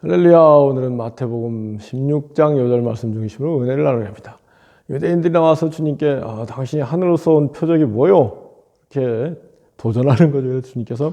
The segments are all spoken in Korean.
할렐루야 오늘은 마태복음 16장 8절 말씀 중심으로 은혜를 나누려 합니다. 유대인들이 나와서 주님께 아, 당신이 하늘로서 온 표적이 뭐요? 이렇게 도전하는 거죠. 주님께서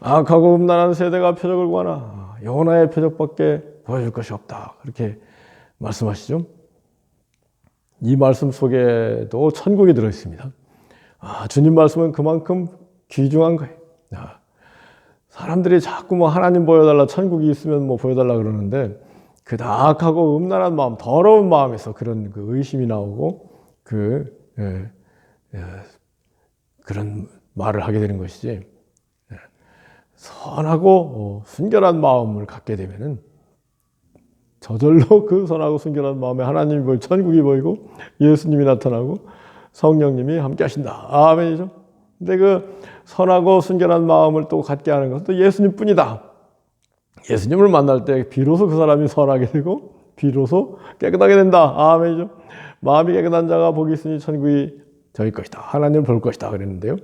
악하고 음란한 세대가 표적을 구하나 아, 요나의 표적밖에 보여줄 것이 없다. 그렇게 말씀하시죠. 이 말씀 속에도 천국이 들어 있습니다. 아, 주님 말씀은 그만큼 귀중한 거예요. 아, 사람들이 자꾸 뭐 하나님 보여달라, 천국이 있으면 뭐 보여달라 그러는데 그 나악하고 음란한 마음, 더러운 마음에서 그런 그 의심이 나오고 그 예, 예, 그런 말을 하게 되는 것이지. 예, 선하고 어, 순결한 마음을 갖게 되면은 저절로 그 선하고 순결한 마음에 하나님이 보이 천국이 보이고 예수님이 나타나고 성령님이 함께 하신다. 아멘이죠. 근데 그 선하고 순결한 마음을 또 갖게 하는 것은 또 예수님 뿐이다. 예수님을 만날 때 비로소 그 사람이 선하게 되고 비로소 깨끗하게 된다. 아멘이죠. 마음이 깨끗한 자가 복이 있으니 천국이 저희 것이다. 하나님을 볼 것이다. 그랬는데요.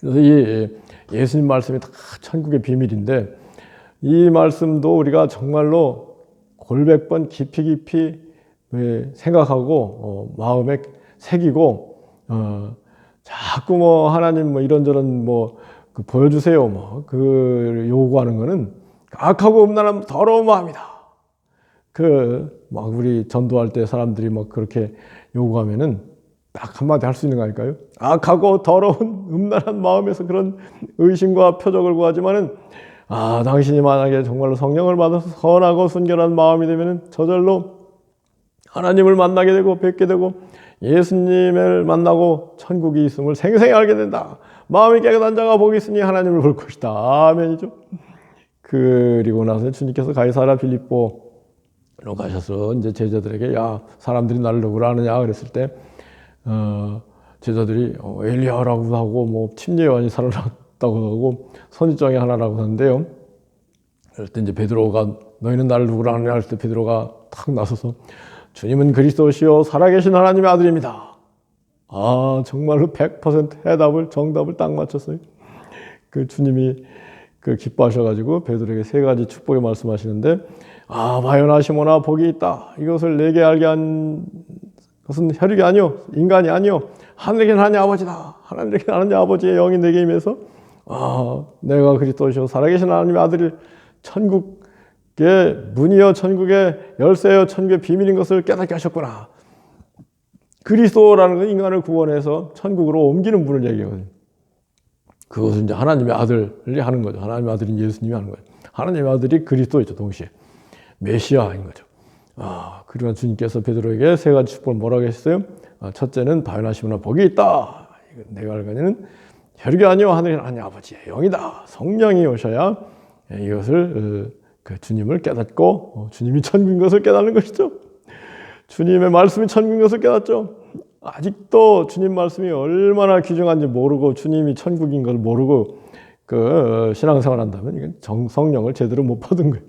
그래서 이 예수님 말씀이 다 천국의 비밀인데 이 말씀도 우리가 정말로 골백번 깊이 깊이 생각하고 어, 마음에 새기고 어, 자꾸 뭐 하나님 뭐 이런저런 뭐 그 보여주세요 뭐 그 요구하는 거는 악하고 음란한 더러운 마음이다. 그 막 우리 전도할 때 사람들이 막 그렇게 요구하면은 딱 한마디 할 수 있는 거 아닐까요? 악하고 더러운 음란한 마음에서 그런 의심과 표적을 구하지만은 아 당신이 만약에 정말로 성령을 받아서 선하고 순결한 마음이 되면은 저절로 하나님을 만나게 되고 뵙게 되고 예수님을 만나고 천국이 있음을 생생히 알게 된다. 마음이 깨끗한 자가 복이 있으니 하나님을 볼 것이다. 아멘이죠. 그리고 나서 주님께서 가이사라 빌립보로 가셔서 이제 제자들에게 야 사람들이 나를 누구라 하느냐 그랬을 때 어, 제자들이 어, 엘리야라고 하고 뭐 침례 요한이 살아났다고 하고 선지장의 하나라고 하는데요. 그럴 때 이제 베드로가 너희는 나를 누구라 하느냐 할 때 베드로가 탁 나서서 주님은 그리스도시요 살아계신 하나님의 아들입니다. 아 정말로 100% 해답을 정답을 딱 맞췄어요. 그 주님이 그 기뻐하셔가지고 베드로에게 세 가지 축복의 말씀하시는데 아 바요나 시모나 복이 있다. 이것을 내게 알게 한 것은 혈육이 아니요 인간이 아니요 하늘에 하나님 아버지다. 하늘에 하나님 아버지의 영이 내게 임해서 아 내가 그리스도시요 살아계신 하나님의 아들을 천국 의 문이여 천국의 열쇠여 천국의 비밀인 것을 깨닫게 하셨구나. 그리스도라는 건 인간을 구원해서 천국으로 옮기는 분을 얘기하거든요. 그것은 이제 하나님의 아들이 하는 거죠. 하나님의 아들인 예수님이 하는 거예요. 하나님의 아들이 그리스도이죠, 동시에. 메시아인 거죠. 아, 그러나 주님께서 베드로에게 세 가지 축복을 뭐라고 했어요? 아, 첫째는 바요나시므나 복이 있다. 내가 알거니는 혈육이 아니요 하늘이 하나님 아버지의 영이다. 성령이 오셔야 이것을 어, 그 주님을 깨닫고 어, 주님이 천국인 것을 깨닫는 것이죠. 주님의 말씀이 천국인 것을 깨닫죠. 아직도 주님 말씀이 얼마나 귀중한지 모르고 주님이 천국인 걸 모르고 그 신앙생활 한다면 이건 정 성령을 제대로 못 받은 거예요.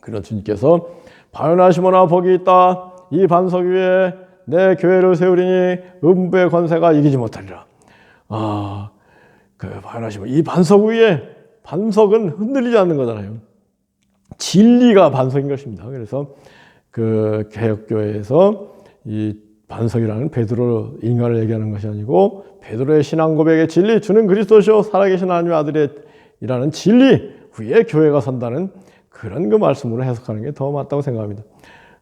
그런 주님께서 바요나시모나 복이 있다. 이 반석 위에 내 교회를 세우리니 음부의 권세가 이기지 못하리라. 아, 그 바요나시모 이 반석 위에 반석은 흔들리지 않는 거잖아요. 진리가 반석인 것입니다. 그래서 그 개혁교회에서 이 반석이라는 베드로 인간을 얘기하는 것이 아니고 베드로의 신앙 고백의 진리 주는 그리스도시요 살아계신 하나님의 아들이라는 진리 위에 교회가 선다는 그런 그 말씀으로 해석하는 게 더 맞다고 생각합니다.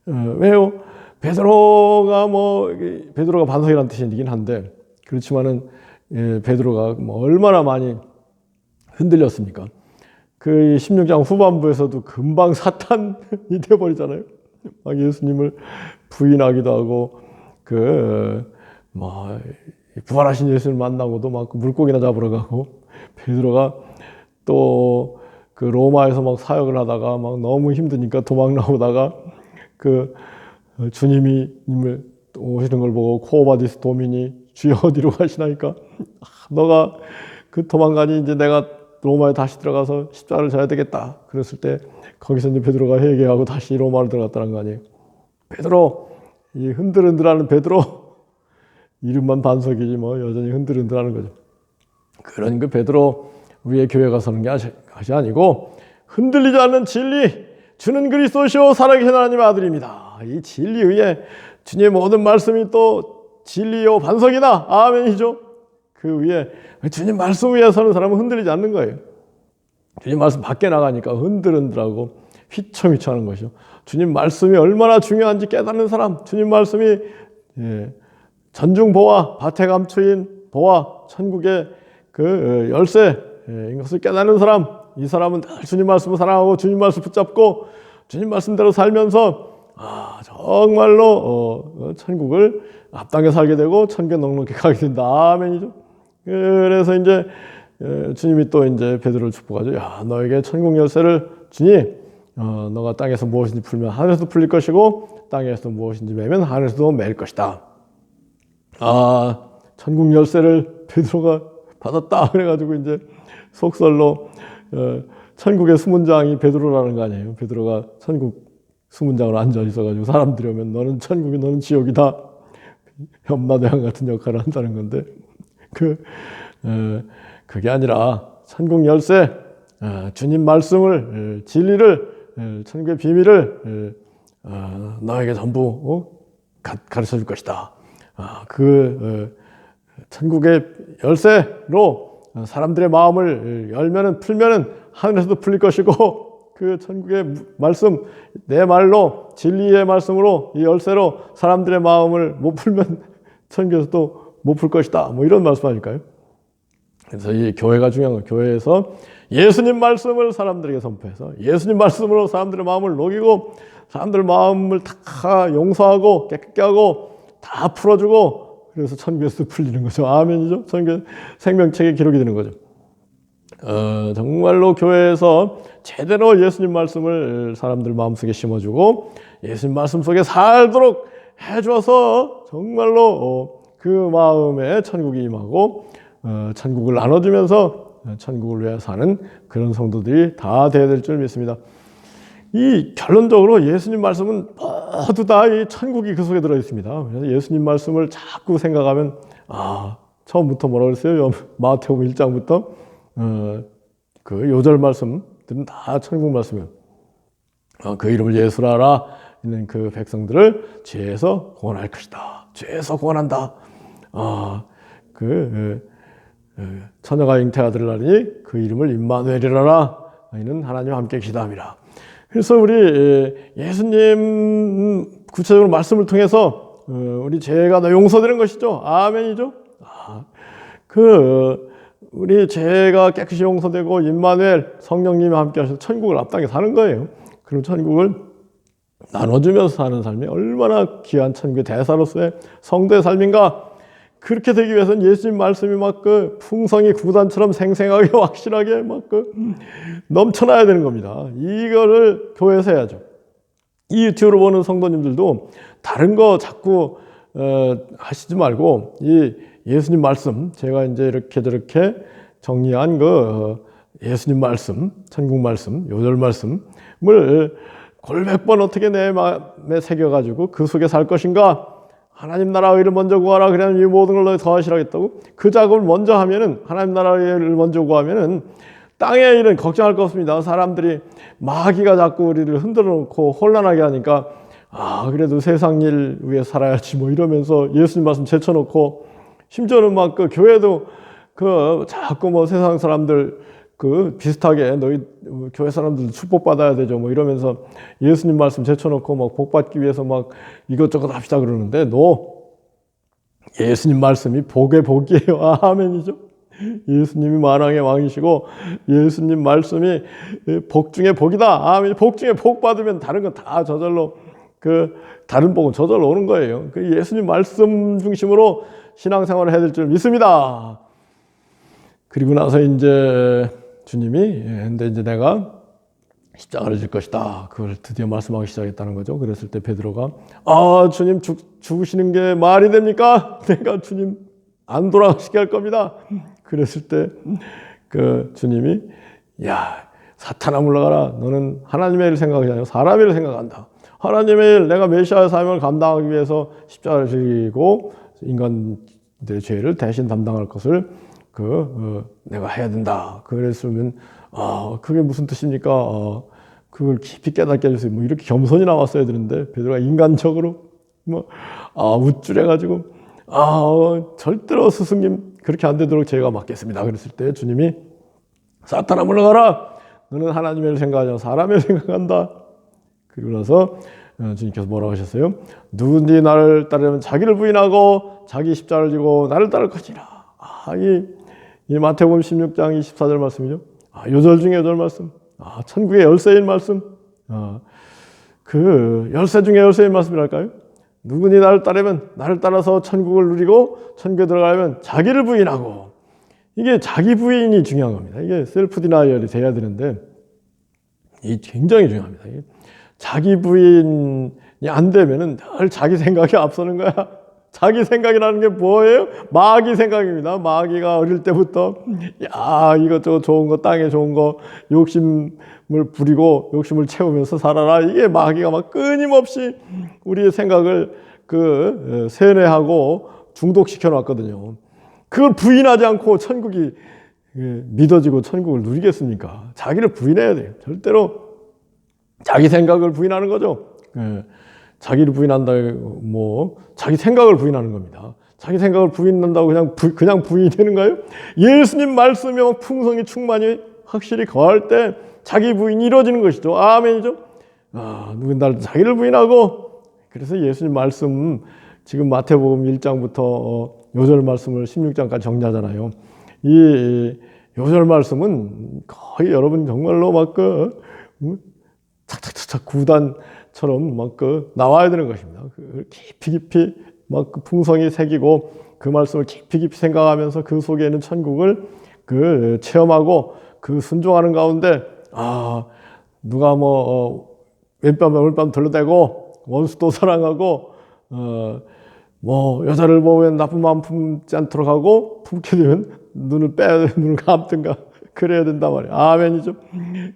어, 왜요? 베드로가 뭐 베드로가 반석이라는 뜻이긴 한데 그렇지만은 예, 베드로가 뭐 얼마나 많이 흔들렸습니까? 그 16장 후반부에서도 금방 사탄이 되어버리잖아요. 막 예수님을 부인하기도 하고, 그, 뭐, 부활하신 예수를 만나고도 막 물고기나 잡으러 가고, 베드로가 또 그 로마에서 막 사역을 하다가 막 너무 힘드니까 도망 나오다가 그 주님이 님을 오시는 걸 보고 코오바디스 도민이 주여 어디로 가시나니까 너가 그 도망가니 이제 내가 로마에 다시 들어가서 십자가를 져야 되겠다. 그랬을 때 거기서 이제 베드로가 회개하고 다시 로마로 들어갔다는 거 아니에요. 베드로 이 흔들흔들하는 베드로 이름만 반석이지 뭐 여전히 흔들흔들하는 거죠. 그런 그 베드로 위에 교회가 서는 게 것이 아니고 흔들리지 않는 진리 주는 그리스도시오 살아계신 하나님의 아들입니다. 이 진리 위에 주님의 모든 말씀이 또 진리요 반석이다. 아멘이죠. 그 위에 주님 말씀 위에 서는 사람은 흔들리지 않는 거예요. 주님 말씀 밖에 나가니까 흔들흔들하고 휘청휘청하는 것이죠. 주님 말씀이 얼마나 중요한지 깨닫는 사람, 주님 말씀이 예, 전중 보화, 밭에 감추인 보화, 천국의 그 열쇠 예, 이것을 깨닫는 사람, 이 사람은 늘 주님 말씀을 사랑하고 주님 말씀 붙잡고 주님 말씀대로 살면서 아 정말로 어, 어, 천국을 앞당겨 살게 되고 천국에 넉넉히 가게 된다. 아멘이죠. 그래서 이제 예, 주님이 또 이제 베드로를 축복하죠. 야 너에게 천국 열쇠를 주니 어, 너가 땅에서 무엇인지 풀면 하늘에서 풀릴 것이고 땅에서 무엇인지 매면 하늘에서도 매일 것이다. 아 천국 열쇠를 베드로가 받았다 그래가지고 이제 속설로 어, 천국의 수문장이 베드로라는 거 아니에요. 베드로가 천국 수문장으로 앉아 있어가지고 사람들이 오면 너는 천국이 너는 지옥이다. 염라대왕 같은 역할을 한다는 건데 그 어, 그게 아니라 천국 열쇠 어, 주님 말씀을 어, 진리를 어, 천국의 비밀을 어, 어, 너에게 전부 어? 가, 가르쳐 줄 것이다. 아, 그 어, 천국의 열쇠로 사람들의 마음을 열면은 풀면은 하늘에서도 풀릴 것이고 그 천국의 말씀 내 말로 진리의 말씀으로 이 열쇠로 사람들의 마음을 못 풀면 천국에서도 못 풀 것이다. 뭐 이런 말씀 아닐까요? 그래서 이 교회가 중요한 거예요. 교회에서 예수님 말씀을 사람들에게 선포해서 예수님 말씀으로 사람들의 마음을 녹이고 사람들 마음을 다 용서하고 깨끗게 하고 다 풀어주고 그래서 천국에서 풀리는 거죠. 아멘이죠. 천국 생명책에 기록이 되는 거죠. 어, 정말로 교회에서 제대로 예수님 말씀을 사람들 마음속에 심어주고 예수님 말씀 속에 살도록 해줘서 정말로 어, 그 마음에 천국이 임하고 어, 천국을 나눠주면서 천국을 위해 사는 그런 성도들이 다 되어야 될 줄 믿습니다. 이 결론적으로 예수님 말씀은 모두 다 이 천국이 그 속에 들어 있습니다. 그래서 예수님 말씀을 자꾸 생각하면 아 처음부터 뭐라 그랬어요? 마태복음 1장부터 어, 그 요절 말씀들은 다 천국 말씀이에요. 어, 그 이름을 예수라라 있는 그 백성들을 죄에서 구원할 것이다. 죄에서 구원한다. 아, 그 어, 처녀가 잉태하들 날이니 그 이름을 임마누엘이라라 이는 하나님 함께 기다합니다. 그래서 우리 예수님 구체적으로 말씀을 통해서 어, 우리 죄가 다 용서되는 것이죠. 아멘이죠. 아, 그 우리 죄가 깨끗이 용서되고 임마누엘 성령님이 함께 하셔서 천국을 앞당겨 사는 거예요. 그럼 천국을 나눠주면서 사는 삶이 얼마나 귀한 천국의 대사로서의 성도의 삶인가. 그렇게 되기 위해서는 예수님 말씀이 막 그 풍성이 구단처럼 생생하게 확실하게 막 그 넘쳐나야 되는 겁니다. 이거를 교회에서 해야죠. 이 유튜브로 보는 성도님들도 다른 거 자꾸 어, 하시지 말고 이 예수님 말씀 제가 이제 이렇게 저렇게 정리한 그 어, 예수님 말씀, 천국 말씀, 요절 말씀을 골백 번 어떻게 내 마음에 새겨가지고 그 속에 살 것인가? 하나님 나라 의를 먼저 구하라. 그러면 이 모든 걸 더하시라겠다고. 그 작업을 먼저 하면은 하나님 나라 의 를 먼저 구하면은 땅의 일은 걱정할 거 없습니다. 사람들이 마귀가 자꾸 우리를 흔들어 놓고 혼란하게 하니까 아 그래도 세상 일 위해 살아야지 뭐 이러면서 예수님 말씀 제쳐놓고 심지어는 막 그 교회도 그 자꾸 뭐 세상 사람들 그 비슷하게 너희 교회 사람들 축복 받아야 되죠. 뭐 이러면서 예수님 말씀 제쳐놓고 막 복 받기 위해서 막 이것저것 합시다 그러는데 너 예수님 말씀이 복의 복이에요. 아멘이죠? 예수님이 만왕의 왕이시고 예수님 말씀이 복 중에 복이다. 아멘. 복 중에 복 받으면 다른 건 다 저절로 그 다른 복은 저절로 오는 거예요. 그 예수님 말씀 중심으로 신앙생활을 해야 될 줄 믿습니다. 그리고 나서 이제 주님이 예, 근데 이제 내가 십자가를 질 것이다. 그걸 드디어 말씀하기 시작했다는 거죠. 그랬을 때 베드로가 아 주님 죽, 죽으시는 게 말이 됩니까? 내가 주님 안 돌아가시게 할 겁니다. 그랬을 때 그 주님이 야 사탄아 물러가라. 너는 하나님의 일을 생각하지 아니고 사람의 일을 생각한다. 하나님의 일, 내가 메시아의 사명을 감당하기 위해서 십자가를 지고 인간들의 죄를 대신 담당할 것을 그 어, 내가 해야 된다. 그랬으면 아, 그게 무슨 뜻입니까? 아, 그걸 깊이 깨닫게 해주세요. 뭐 이렇게 겸손히 나왔어야 되는데 베드로가 인간적으로 뭐 아, 우쭐해가지고 아, 어, 절대로 스승님 그렇게 안 되도록 제가 맡겠습니다. 그랬을 때 주님이 사탄아 물러가라. 너는 하나님을 생각하지 사람을 생각한다. 그리고 나서 어, 주님께서 뭐라고 하셨어요? 누군지 나를 따르면 자기를 부인하고 자기 십자를 지고 나를 따를 것이라. 아, 이, 이 마태복음 16장 24절 말씀이죠. 아, 요절 중에 요절 말씀. 아, 천국의 열쇠인 말씀. 아, 그 열쇠 중에 열쇠인 말씀이랄까요? 누군지 나를 따르면 나를 따라서 천국을 누리고 천국에 들어가려면 자기를 부인하고 이게 자기 부인이 중요한 겁니다. 이게 셀프 디나이얼이 돼야 되는데 이 굉장히 중요합니다. 자기 부인이 안 되면은 늘 자기 생각이 앞서는 거야. 자기 생각이라는 게 뭐예요? 마귀 생각입니다. 마귀가 어릴 때부터 야 이것저것 좋은 거 땅에 좋은 거 욕심을 부리고 욕심을 채우면서 살아라. 이게 마귀가 막 끊임없이 우리의 생각을 그 세뇌하고 중독시켜 놨거든요. 그걸 부인하지 않고 천국이 예, 믿어지고 천국을 누리겠습니까? 자기를 부인해야 돼요. 절대로 자기 생각을 부인하는 거죠. 예, 자기를 부인한다, 뭐, 자기 생각을 부인하는 겁니다. 자기 생각을 부인한다고 그냥, 부, 그냥 부인이 되는가요? 예수님 말씀에 막 풍성이 충만히 확실히 거할 때 자기 부인이 이루어지는 것이죠. 아멘이죠. 아, 누군 날 자기를 부인하고, 그래서 예수님 말씀, 지금 마태복음 1장부터 요절 말씀을 16장까지 정리하잖아요. 이 요절 말씀은 거의 여러분 정말로 막그 음, 착착착착 구단 처럼 막그 나와야 되는 것입니다. 그 깊이 깊이 막 그 풍성이 새기고 그 말씀을 깊이 깊이 생각하면서 그 속에 있는 천국을 그 체험하고 그 순종하는 가운데 아 누가 뭐 어, 왼밤에 오밤 들러대고 원수도 사랑하고 어 뭐 여자를 보면 나쁜 마음 품지 않도록 하고 품게 되면 눈을 빼야 눈을 감든가 그래야 된단 말이에요. 아멘이죠.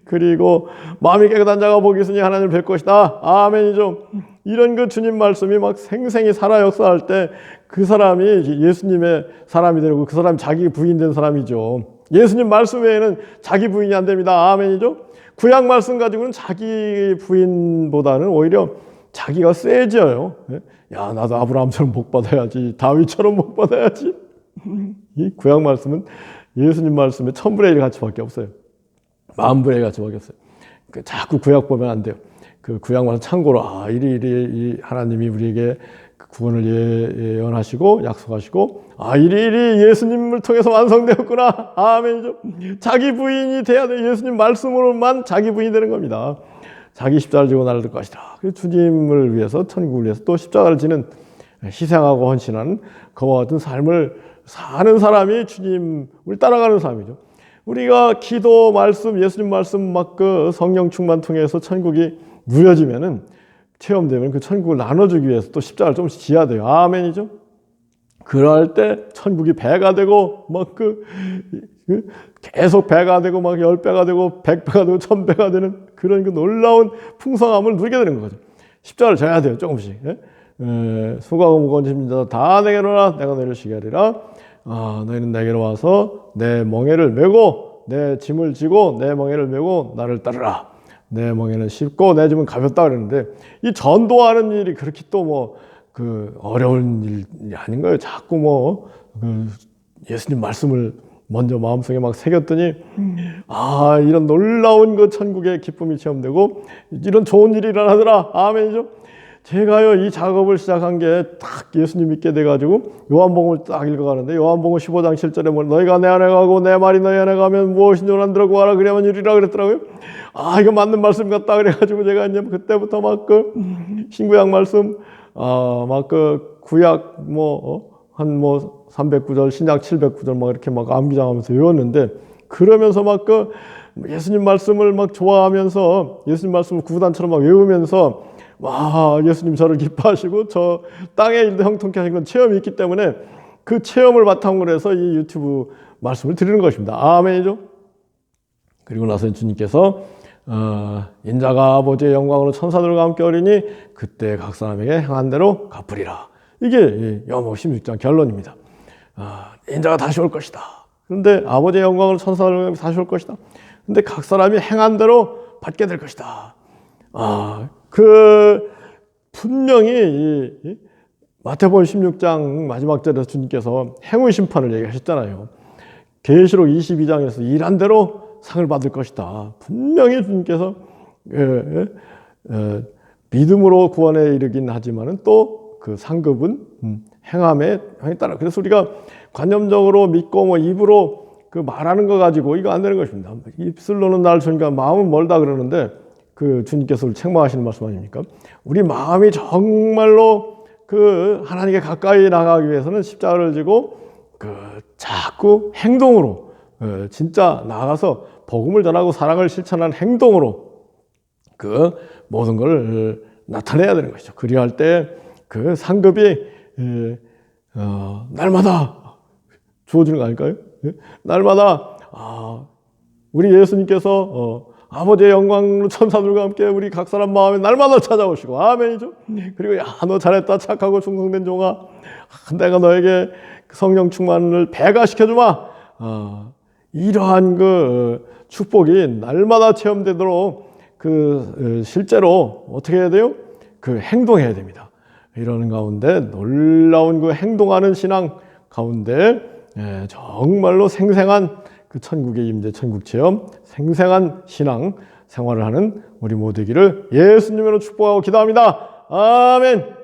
그리고 마음이 깨끗한 자가 복이 있으니 하나님을 뵐 것이다. 아멘이죠. 이런 그 주님 말씀이 막 생생히 살아 역사할 때 그 사람이 예수님의 사람이 되고 그 사람이 자기 부인 된 사람이죠. 예수님 말씀 외에는 자기 부인이 안 됩니다. 아멘이죠. 구약 말씀 가지고는 자기 부인보다는 오히려 자기가 세져요. 야, 나도 아브라함처럼 복 받아야지. 다윗처럼 복 받아야지. 이 구약 말씀은 예수님 말씀에 천분의 일 가치밖에 없어요. 만분의 일 가치밖에 없어요. 그 자꾸 구약 보면 안 돼요. 그 구약 말씀 참고로 아 이리 이리 하나님이 우리에게 그 구원을 예언하시고 약속하시고 아 이리 이리 예수님을 통해서 완성되었구나 아멘이죠. 자기 부인이 돼야 돼 예수님 말씀으로만 자기 부인이 되는 겁니다. 자기 십자가를 지고 나를 들 것이다. 그 주님을 위해서 천국을 위해서 또 십자가를 지는 희생하고 헌신하는 그와 같은 삶을 사는 사람이 주님을 따라가는 사람이죠. 우리가 기도 말씀, 예수님 말씀 막 그 성령 충만 통해서 천국이 누려지면은 체험되면 그 천국을 나눠주기 위해서 또 십자가를 조금씩 지어야 돼요. 아멘이죠. 그럴 때 천국이 배가 되고 막그 그 계속 배가 되고 막 열 배가 되고 백 배가 되고 천 배가 되는 그런 그 놀라운 풍성함을 누리게 되는 거죠. 십자가를 져야 돼요. 조금씩. 예? 에, 수고하고 무거운 짐진 다 내게로라 내가 쉬게 하리라 아, 너희는 내게로 와서 내 멍에를 메고 내 짐을 지고 내 멍에를 메고 나를 따르라. 내 멍에는 쉽고 내 짐은 가볍다 그러는데 이 전도하는 일이 그렇게 또 뭐 그 어려운 일이 아닌 거예요. 자꾸 뭐 그 예수님 말씀을 먼저 마음속에 막 새겼더니 아 이런 놀라운 그 천국의 기쁨이 체험되고 이런 좋은 일이 일어나더라. 아멘이죠 제가요 이 작업을 시작한 게 딱 예수님 믿게 돼가지고 요한복음을 딱 읽어가는데 요한복음 15장 7절에 뭐 너희가 내 안에 가고 내 말이 너희 안에 가면 무엇인지 원한들어 구하라 그래야만 이리라 그랬더라고요. 아 이거 맞는 말씀 같다 그래가지고 제가 이제 그때부터 막 그 신구약 말씀 아막 그 구약 뭐한뭐 309절 신약 709절 막 이렇게 막 암기장하면서 외웠는데 그러면서 막 그 예수님 말씀을 막 좋아하면서 예수님 말씀을 구단처럼 막 외우면서 와 예수님 저를 기뻐하시고 저 땅의 일도 형통케 하신 건 체험이 있기 때문에 그 체험을 바탕으로 해서 이 유튜브 말씀을 드리는 것입니다. 아멘이죠. 그리고 나서 주님께서 어, 인자가 아버지의 영광으로 천사들과 함께 어리니 그때 각 사람에게 행한 대로 갚으리라. 이게 여모 16장 결론입니다. 아, 인자가 다시 올 것이다. 그런데 아버지의 영광으로 천사들과 다시 올 것이다. 근데 각 사람이 행한 대로 받게 될 것이다. 아, 그 분명히 마태복음 16장 마지막 절에서 주님께서 행운 심판을 얘기하셨잖아요. 계시록 22장에서 일한 대로 상을 받을 것이다. 분명히 주님께서 예, 예, 예, 믿음으로 구원에 이르긴 하지만은 또 그 상급은 음, 행함에 따라. 그래서 우리가 관념적으로 믿고 뭐 입으로 그 말하는 거 가지고 이거 안 되는 것입니다. 입술로는 날 주니까 마음은 멀다 그러는데 그 주님께서 책망하시는 말씀 아닙니까? 우리 마음이 정말로 그 하나님께 가까이 나가기 위해서는 십자가를 지고 그 자꾸 행동으로 어, 진짜 나가서 복음을 전하고 사랑을 실천하는 행동으로 그 모든 걸 어, 나타내야 되는 것이죠. 그리할 때 그 상급이 에, 어, 날마다 주어지는 거 아닐까요? 예? 날마다 아, 우리 예수님께서 어, 아버지의 영광으로 천사들과 함께 우리 각 사람 마음에 날마다 찾아오시고 아멘이죠. 그리고 야 너 잘했다 착하고 충성된 종아 아, 내가 너에게 성령 충만을 배가 시켜 주마. 아, 이러한 그 축복이 날마다 체험되도록 그 어, 실제로 어떻게 해야 돼요? 그 행동해야 됩니다. 이러는 가운데 놀라운 그 행동하는 신앙 가운데 예, 정말로 생생한 그 천국의 임재 천국 체험, 생생한 신앙 생활을 하는 우리 모두기를 예수님으로 축복하고 기도합니다. 아멘.